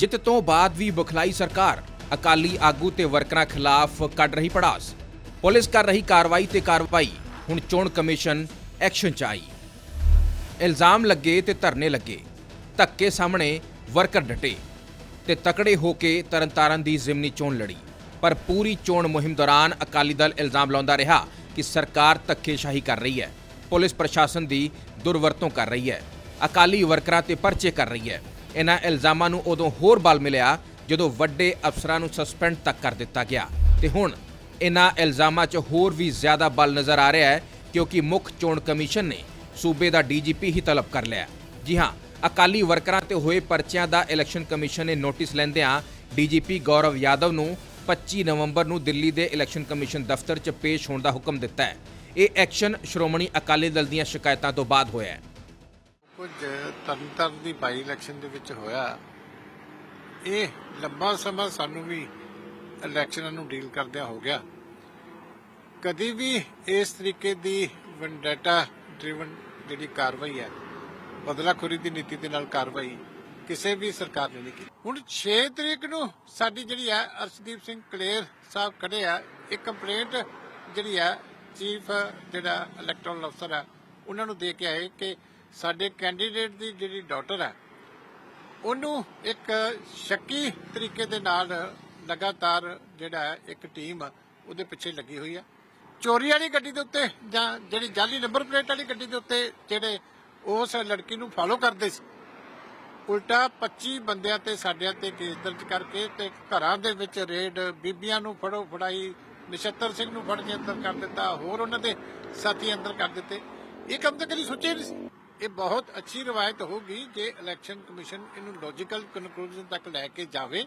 ਜਿੱਤ ਤੋਂ ਬਾਅਦ ਵੀ ਬੁਖਲਾਈ ਸਰਕਾਰ ਅਕਾਲੀ ਆਗੂ ਤੇ ਵਰਕਰਾਂ ਖਿਲਾਫ ਕੱਢ ਰਹੀ ਪੜਾਸ। ਪੁਲਿਸ ਕਰ ਰਹੀ ਕਾਰਵਾਈ ਤੇ ਕਾਰਵਾਈ। ਹੁਣ ਚੋਣ ਕਮਿਸ਼ਨ ਐਕਸ਼ਨ 'ਚ ਆਈ। ਇਲਜ਼ਾਮ ਲੱਗੇ ਤੇ ਧਰਨੇ ਲੱਗੇ। ਧੱਕੇ ਸਾਹਮਣੇ ਵਰਕਰ ਡਟੇ ਤੇ ਤਕੜੇ ਹੋ ਕੇ ਤਰਨਤਾਰਨ ਦੀ ਜ਼ਿਮਨੀ ਚੋਣ ਲੜੀ। ਪਰ ਪੂਰੀ ਚੋਣ ਮੁਹਿੰਮ ਦੌਰਾਨ ਅਕਾਲੀ ਦਲ ਇਲਜ਼ਾਮ ਲਾਉਂਦਾ ਰਿਹਾ ਕਿ ਸਰਕਾਰ ਧੱਕੇਸ਼ਾਹੀ ਕਰ ਰਹੀ ਹੈ। ਪੁਲਿਸ ਪ੍ਰਸ਼ਾਸਨ ਦੀ ਦੁਰਵਰਤੋਂ ਕਰ ਰਹੀ ਹੈ। ਅਕਾਲੀ ਵਰਕਰਾਂ ਤੇ ਪਰਚੇ ਕਰ ਰਹੀ ਹੈ। ਇਹਨਾਂ ਇਲਜ਼ਾਮਾਂ ਨੂੰ ਉਦੋਂ ਹੋਰ ਬਲ ਮਿਲਿਆ ਜਦੋਂ ਵੱਡੇ ਅਫਸਰਾਂ ਨੂੰ ਸਸਪੈਂਡ ਤੱਕ ਕਰ ਦਿੱਤਾ ਗਿਆ। ਤੇ ਹੁਣ ਇਹਨਾਂ ਇਲਜ਼ਾਮਾਂ 'ਚ ਹੋਰ ਵੀ ਜ਼ਿਆਦਾ ਬਲ ਨਜ਼ਰ ਆ ਰਿਹਾ ਹੈ ਕਿਉਂਕਿ ਮੁੱਖ ਚੋਣ ਕਮਿਸ਼ਨ ਨੇ ਸੂਬੇ ਦਾ ਡੀਜੀਪੀ ਹੀ ਤਲਬ ਕਰ ਲਿਆ ਜੀ ਹਾਂ, ਅਕਾਲੀ ਵਰਕਰਾਂ ਤੇ ਹੋਏ ਪਰਚਿਆਂ ਦਾ ਇਲੈਕਸ਼ਨ ਕਮਿਸ਼ਨ ਨੇ ਨੋਟਿਸ ਲੈਂਦਿਆਂ ਡੀਜੀਪੀ ਗੌਰਵ ਯਾਦਵ ਨੂੰ 25 ਨਵੰਬਰ ਨੂੰ ਦਿੱਲੀ ਦੇ ਇਲੈਕਸ਼ਨ ਕਮਿਸ਼ਨ ਦਫ਼ਤਰ 'ਚ ਪੇਸ਼ ਹੋਣ ਦਾ ਹੁਕਮ ਦਿੱਤਾ ਹੈ। ਇਹ ਐਕਸ਼ਨ ਸ਼੍ਰੋਮਣੀ ਅਕਾਲੀ ਦਲ ਦੀਆਂ ਸ਼ਿਕਾਇਤਾਂ ਤੋਂ ਬਾਅਦ ਹੋਇਆ ਹੈ। ਕੁਝ ਤਰਨਤਾਰਨ ਦੀ ਬਾਈ ਇਲੈਕਸ਼ਨ ਦੇ ਵਿੱਚ ਹੋਇਆ। ਇਹ ਲੰਬਾ ਸਮਾਂ ਸਾਨੂੰ ਵੀ ਇਲੈਕਸ਼ਨਾਂ ਨੂੰ ਡੀਲ ਕਰਦਿਆਂ ਹੋ ਗਿਆ। ਕਦੀ ਵੀ ਇਸ ਤਰੀਕੇ ਦੀ ਵੈਂਡੇਟਾ ਡਰਿਵਨ ਜਿਹੜੀ ਕਾਰਵਾਈ ਹੈ, ਬਦਲਾਖੋਰੀ ਦੀ ਨੀਤੀ ਦੇ ਨਾਲ ਕਾਰਵਾਈ ਕਿਸੇ ਵੀ ਸਰਕਾਰ ਨੇ ਨਹੀਂ ਕੀਤੀ। ਹੁਣ 6 ਤਰੀਕ ਨੂੰ ਸਾਡੀ ਜਿਹੜੀ ਹੈ, ਅਰਸ਼ਦੀਪ ਸਿੰਘ ਕਲੇਰ ਸਾਹਿਬ ਖੜੇ ਆ। ਇੱਕ ਕੰਪਲੇਂਟ ਜਿਹੜੀ ਹੈ, ਚੀਫ ਜਿਹੜਾ ਇਲੈਕਟਰਲ ਅਫਸਰ ਆ ਉਹਨਾਂ ਨੂੰ ਦੇ ਕੇ ਆਏ ਕਿ ਸਾਡੇ ਕੈਂਡੀਡੇਟ ਦੀ ਜਿਹੜੀ ਡਾਟਰ ਹੈ, ਉਹਨੂੰ ਇੱਕ ਸ਼ੱਕੀ ਤਰੀਕੇ ਦੇ ਨਾਲ ਲਗਾਤਾਰ ਜਿਹੜਾ ਇੱਕ ਟੀਮ ਉਹਦੇ ਪਿੱਛੇ ਲੱਗੀ ਹੋਈ ਹੈ। ਚੋਰੀ ਵਾਲੀ ਗੱਡੀ ਦੇ ਉੱਤੇ ਜਾਂ ਜਿਹੜੀ ਜਾਲੀ ਨੰਬਰ ਪਲੇਟ ਵਾਲੀ ਗੱਡੀ ਦੇ ਉੱਤੇ ਜਿਹੜੇ ਉਸ ਲੜਕੀ ਨੂੰ ਫਾਲੋ ਕਰਦੇ ਸੀ। ਉਲਟਾ 25 ਬੰਦਿਆਂ ਤੇ ਸਾਡਿਆਂ ਤੇ ਕੇਸ ਦਰਜ ਕਰਕੇ ਤੇ ਘਰਾਂ ਦੇ ਵਿੱਚ ਰੇਡ ਬੀਬੀਆਂ ਨੂੰ ਫੜੋ ਫੜਾਈ, ਨਛੱਤਰ ਸਿੰਘ ਨੂੰ ਫੜ ਕੇ ਅੰਦਰ ਕਰ ਦਿੱਤਾ, ਹੋਰ ਉਹਨਾਂ ਦੇ ਸਾਥੀ ਅੰਦਰ ਕਰ ਦਿੱਤੇ। ਇਹ ਕੰਮ ਤਾਂ ਕਦੀ ਸੋਚਿਆ ਨਹੀਂ ਸੀ। ਇਹ ਬਹੁਤ ਅੱਛੀ ਰਵਾਇਤ ਹੋਊਗੀ ਜੇ ਇਲੈਕਸ਼ਨ ਕਮਿਸ਼ਨ ਇਹਨੂੰ ਲੌਜੀਕਲ ਕਨਕਲੂਜਨ ਤੱਕ ਲੈ ਕੇ ਜਾਵੇ।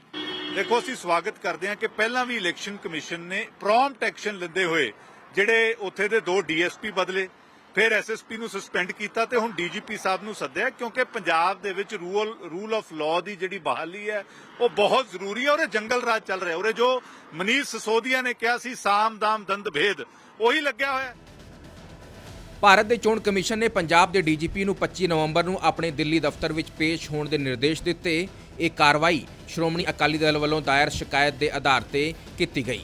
ਦੇਖੋ, ਅਸੀਂ ਸਵਾਗਤ ਕਰਦੇ ਹਾਂ ਕਿ ਪਹਿਲਾਂ ਵੀ ਇਲੈਕਸ਼ਨ ਕਮਿਸ਼ਨ ਨੇ ਪ੍ਰੌਮਪਟ ਐਕਸ਼ਨ ਲੈਂਦੇ ਹੋਏ ਜਿਹੜੇ ਉੱਥੇ ਦੇ ਦੋ ਡੀਐਸਪੀ ਬਦਲੇ, ਫਿਰ ਐਸਐਸਪੀ ਨੂੰ ਸਸਪੈਂਡ ਕੀਤਾ ਤੇ ਹੁਣ ਡੀਜੀਪੀ ਸਾਹਿਬ ਨੂੰ ਸੱਦਿਆ ਕਿਉਂਕਿ ਪੰਜਾਬ ਦੇ ਵਿੱਚ ਰੂਲ ਰੂਲ ਆਫ ਲਾਅ ਦੀ ਜਿਹੜੀ ਬਹਾਲੀ ਹੈ, ਉਹ ਬਹੁਤ ਜ਼ਰੂਰੀ ਹੈ ਔਰ ਇਹ ਜੰਗਲ ਰਾਜ ਚੱਲ ਰਿਹਾ ਔਰ ਇਹ ਜੋ ਮਨੀਸ਼ ਸਸੋਦੀਆ ਨੇ ਕਿਹਾ ਸੀ, ਸਾਮ, ਦਾਮ, ਦੰਦ, ਭੇਦ ਉਹੀ ਲੱਗਿਆ ਹੋਇਆ ਭਾਰਤ ਦੇ ਚੋਣ ਕਮਿਸ਼ਨ ਨੇ ਪੰਜਾਬ ਦੇ ਡੀਜੀਪੀ ਨੂੰ 25 ਨਵੰਬਰ ਨੂੰ ਆਪਣੇ ਦਿੱਲੀ ਦਫ਼ਤਰ ਵਿੱਚ ਪੇਸ਼ ਹੋਣ ਦੇ ਨਿਰਦੇਸ਼ ਦਿੱਤੇ। ਇਹ ਕਾਰਵਾਈ ਸ਼੍ਰੋਮਣੀ ਅਕਾਲੀ ਦਲ ਵੱਲੋਂ ਦਾਇਰ ਸ਼ਿਕਾਇਤ ਦੇ ਆਧਾਰ ਤੇ ਕੀਤੀ ਗਈ।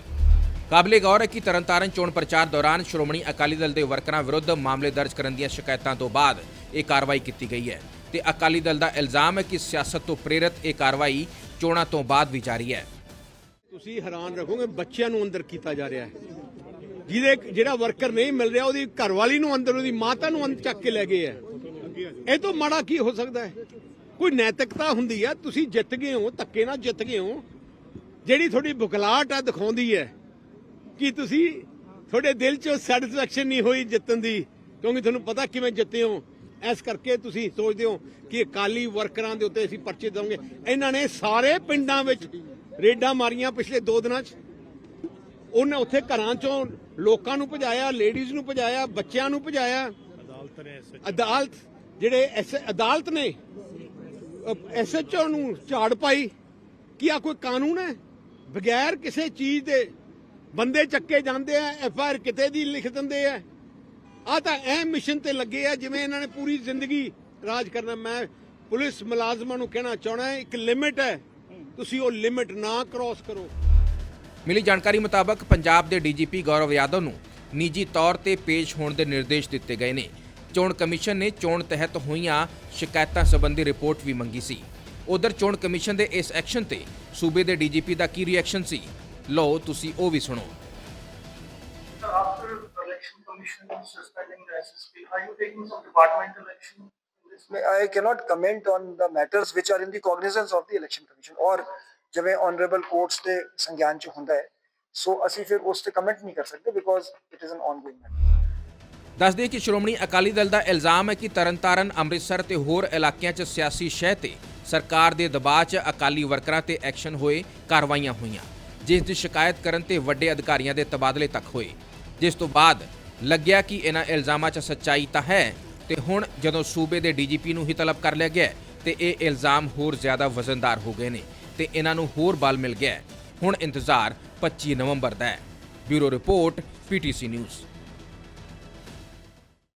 ਕਾਬਲੇ ਗੌਰ ਹੈ ਕਿ ਤਰਨਤਾਰਨ ਚੋਣ ਪ੍ਰਚਾਰ ਦੌਰਾਨ ਸ਼੍ਰੋਮਣੀ ਅਕਾਲੀ ਦਲ ਦੇ ਵਰਕਰਾਂ ਵਿਰੁੱਧ ਮਾਮਲੇ ਦਰਜ ਕਰਨ ਦੀਆਂ ਸ਼ਿਕਾਇਤਾਂ ਤੋਂ ਬਾਅਦ ਇਹ ਕਾਰਵਾਈ ਕੀਤੀ ਗਈ ਹੈ ਤੇ ਅਕਾਲੀ ਦਲ ਦਾ ਇਲਜ਼ਾਮ ਹੈ ਕਿ ਸਿਆਸਤ ਤੋਂ ਪ੍ਰੇਰਿਤ ਇਹ ਕਾਰਵਾਈ ਚੋਣਾਂ ਤੋਂ ਬਾਅਦ ਵੀ ਜਾਰੀ ਹੈ। ਤੁਸੀਂ ਹੈਰਾਨ ਰੱਖੋਗੇ ਬੱਚਿਆਂ ਨੂੰ ਅੰਦਰ ਕੀਤਾ ਜਾ ਰਿਹਾ ਹੈ। ਜਿਹਦੇ ਜਿਹੜਾ ਵਰਕਰ ਨਹੀਂ ਮਿਲ ਰਿਹਾ, ਉਹਦੀ ਘਰਵਾਲੀ ਨੂੰ ਅੰਦਰ, ਉਹਦੀ ਮਾਤਾ ਨੂੰ ਅੰਦਰ ਚੱਕ ਕੇ ਲੈ ਗਏ ਆ। ਇਹ ਤੋਂ ਮਾੜਾ ਕੀ ਹੋ ਸਕਦਾ ਹੈ? ਕੋਈ ਨੈਤਿਕਤਾ ਹੁੰਦੀ ਹੈ ਤੁਸੀਂ ਜਿੱਤ ਗਏ ਹੋ, ਧੱਕੇ ਨਾਲ ਜਿੱਤ ਗਏ ਹੋ। ਜਿਹੜੀ ਤੁਹਾਡੀ ਬੁਖਲਾਟ ਆ, ਦਿਖਾਉਂਦੀ ਹੈ ਕਿ ਤੁਸੀਂ ਤੁਹਾਡੇ ਦਿਲ 'ਚ ਸੈਟੀਸਫੈਕਸ਼ਨ ਨਹੀਂ ਹੋਈ ਜਿੱਤਣ ਦੀ, ਕਿਉਂਕਿ ਤੁਹਾਨੂੰ ਪਤਾ ਕਿਵੇਂ ਜਿੱਤੇ ਹੋ। ਇਸ ਕਰਕੇ ਤੁਸੀਂ ਸੋਚਦੇ ਹੋ ਕਿ ਅਕਾਲੀ ਵਰਕਰਾਂ ਦੇ ਉੱਤੇ ਅਸੀਂ ਪਰਚੇ ਦਵਾਂਗੇ। ਇਹਨਾਂ ਨੇ ਸਾਰੇ ਪਿੰਡਾਂ ਵਿੱਚ ਰੇਡਾਂ ਮਾਰੀਆਂ ਪਿਛਲੇ 2 ਦਿਨਾਂ 'ਚ। ਉਹਨੇ ਉੱਥੇ ਘਰਾਂ 'ਚੋਂ ਲੋਕਾਂ ਨੂੰ ਭਜਾਇਆ ਲੇਡੀਜ਼ ਨੂੰ ਭਜਾਇਆ ਬੱਚਿਆਂ ਨੂੰ ਭਜਾਇਆ। ਅਦਾਲਤ ਨੇ ਅਦਾਲਤ ਜਿਹੜੇ ਐਸ- ਅਦਾਲਤ ਨੇ ਐਸਐਚਓ ਨੂੰ ਝਾੜ ਪਾਈ। ਕੀ ਆ ਕੋਈ ਕਾਨੂੰਨ ਹੈ? ਬਗੈਰ ਕਿਸੇ ਚੀਜ਼ ਦੇ ਬੰਦੇ ਚੱਕੇ ਜਾਂਦੇ ਆ ਐਫਆਰ ਕਿਤੇ ਦੀ ਲਿਖ ਦਿੰਦੇ ਆ। ਆ ਤਾਂ ਐ ਮਿਸ਼ਨ ਤੇ ਲੱਗੇ ਆ ਜਿਵੇਂ ਇਹਨਾਂ ਨੇ ਪੂਰੀ ਜ਼ਿੰਦਗੀ ਰਾਜ ਕਰਨਾ। ਮੈਂ ਪੁਲਿਸ ਮੁਲਾਜ਼ਮਾਂ ਨੂੰ ਕਹਿਣਾ ਚਾਹਣਾ ਇੱਕ ਲਿਮਿਟ ਹੈ। ਤੁਸੀਂ ਉਹ ਲਿਮਿਟ ਨਾ ਕ੍ਰਾਸ ਕਰੋ। ਮਿਲੀ ਜਾਣਕਾਰੀ ਮੁਤਾਬਕ ਪੰਜਾਬ ਦੇ ਡੀਜੀਪੀ ਗੌਰਵ ਯਾਦਵ ਨੂੰ ਨਿੱਜੀ ਤੌਰ ਤੇ ਪੇਸ਼ ਹੋਣ ਦੇ ਨਿਰਦੇਸ਼ ਦਿੱਤੇ ਗਏ ਨੇ ਚੋਣ ਕਮਿਸ਼ਨ ਨੇ ਚੋਣ ਤਹਿਤ ਹੋਈਆਂ ਸ਼ਿਕਾਇਤਾਂ ਸੰਬੰਧੀ ਰਿਪੋਰਟ ਵੀ ਮੰਗੀ ਸੀ ਉਧਰ ਚੋਣ ਕਮਿਸ਼ਨ ਦੇ ਇਸ ਐਕਸ਼ਨ ਤੇ ਸੂਬੇ ਦੇ ਡੀਜੀਪੀ ਦਾ ਕੀ ਰਿਐਕਸ਼ਨ ਸੀ ਲਓ ਤੁਸੀਂ ਉਹ ਵੀ ਸੁਣੋ? I cannot comment on the matters which are in the cognizance of the election commission or ਜਿਵੇਂ honorable courts ਦੇ ਸੰਗਿਆਨ ਚ ਹੁੰਦਾ ਹੈ, ਸੋ ਅਸੀਂ ਫਿਰ ਉਸ ਤੇ ਕਮੈਂਟ ਨਹੀਂ ਕਰ ਸਕਦੇ because it is an ongoing matter. ਦੱਸ ਦਈਏ ਕਿ ਸ਼੍ਰੋਮਣੀ ਅਕਾਲੀ ਦਲ ਦਾ ਇਲਜ਼ਾਮ ਹੈ ਕਿ ਤਰਨਤਾਰਨ, ਅੰਮ੍ਰਿਤਸਰ ਤੇ ਹੋਰ ਇਲਾਕਿਆਂ 'ਚ ਸਿਆਸੀ ਸ਼ਹਿ ਤੇ ਸਰਕਾਰ ਦੇ ਦਬਾਅ 'ਚ ਅਕਾਲੀ ਵਰਕਰਾਂ ਤੇ ਐਕਸ਼ਨ ਹੋਏ, ਕਾਰਵਾਈਆਂ ਹੋਈਆਂ, ਜਿਸ ਦੀ ਸ਼ਿਕਾਇਤ ਕਰਨ ਤੇ ਵੱਡੇ ਅਧਿਕਾਰੀਆਂ ਦੇ ਤਬਾਦਲੇ ਤੱਕ ਹੋਏ। ਜਿਸ ਤੋਂ ਬਾਅਦ ਲੱਗਿਆ ਕਿ ਇਹਨਾਂ ਇਲਜ਼ਾਮਾਂ 'ਚ ਸੱਚਾਈ ਤਾਂ ਹੈ ਤੇ ਹੁਣ ਜਦੋਂ ਸੂਬੇ ਦੇ ਡੀਜੀਪੀ ਨੂੰ ਹੀ ਤਲਬ ਕਰ ਲਿਆ ਗਿਆ ਤੇ ਇਹ ਇਲਜ਼ਾਮ ਹੋਰ ਜ਼ਿਆਦਾ ਵਜ਼ਨਦਾਰ ਹੋ ਗਏ ਨੇ ਤੇ ਇਹਨਾਂ ਨੂੰ ਹੋਰ ਬਲ ਮਿਲ ਗਿਆ ਹੁਣ ਇੰਤਜ਼ਾਰ 25 ਨਵੰਬਰ ਦਾ ਹੈ। Bureau report PTC news.